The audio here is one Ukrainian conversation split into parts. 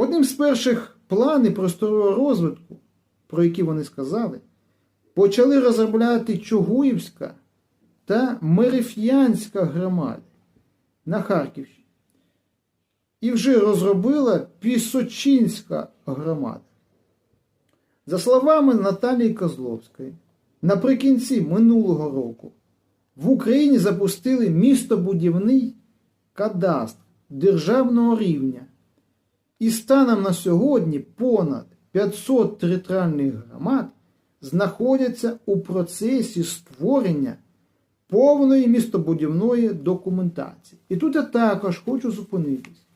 Одним з перших планів просторового розвитку, про які вони сказали, почали розробляти Чугуївська та Мереф'янська громади на Харківщині. І вже розробила Пісочинська громада. За словами Наталії Козловської, наприкінці минулого року в Україні запустили містобудівний кадастр державного рівня. І станом на сьогодні понад 500 територіальних громад знаходяться у процесі створення повної містобудівної документації. І тут я також хочу зупинитись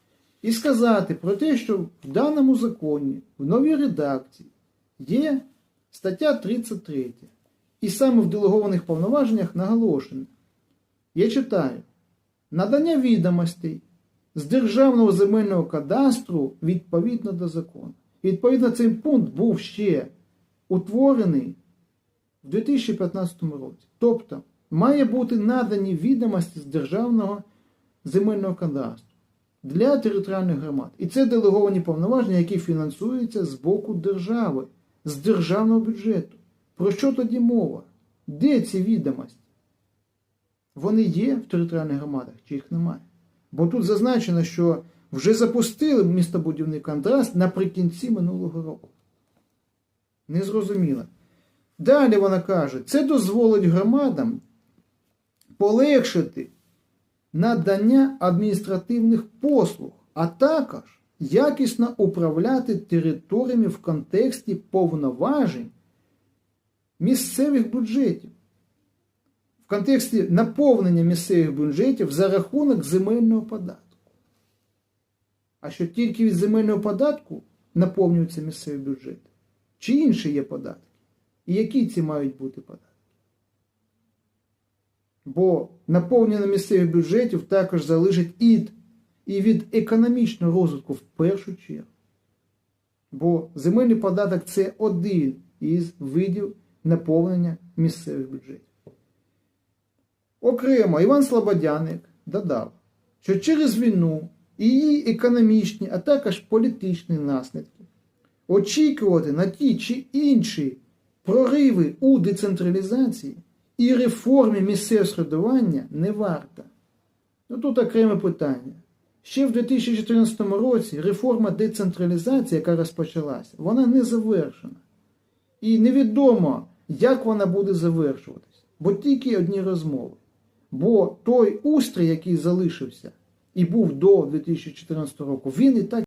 і сказати про те, що в даному законі, в новій редакції, є стаття 33. І саме в делегованих повноваженнях наголошено. Я читаю: надання відомостей з Державного земельного кадастру відповідно до закону. І відповідно цей пункт був ще утворений в 2015 році. Тобто має бути надані відомості з Державного земельного кадастру для територіальних громад. І це делеговані повноваження, які фінансуються з боку держави, з державного бюджету. Про що тоді мова? Де ці відомості? Вони є в територіальних громадах чи їх немає? Бо тут зазначено, що вже запустили містобудівний контраст наприкінці минулого року. Незрозуміло. Далі вона каже, це дозволить громадам полегшити надання адміністративних послуг, а також якісно управляти територіями в контексті повноважень місцевих бюджетів. Контексті наповнення місцевих бюджетів за рахунок земельного податку. А що тільки від земельного податку наповнюються місцеві бюджети? Чи інші є податки? І які ці мають бути податки? Бо наповнення місцевих бюджетів також залежить і від економічного розвитку в першу чергу. Бо земельний податок це один із видів наповнення місцевих бюджетів. Окремо Іван Слободяник додав, що через війну і її економічні, а також політичні наслідки очікувати на ті чи інші прориви у децентралізації і реформі місцевого середування не варто. Ну тут окреме питання. Ще в 2014 році реформа децентралізації, яка розпочалася, вона не завершена. І невідомо, як вона буде завершуватись, бо тільки одні розмови. Бо той устрій, який залишився і був до 2014 року, він і так.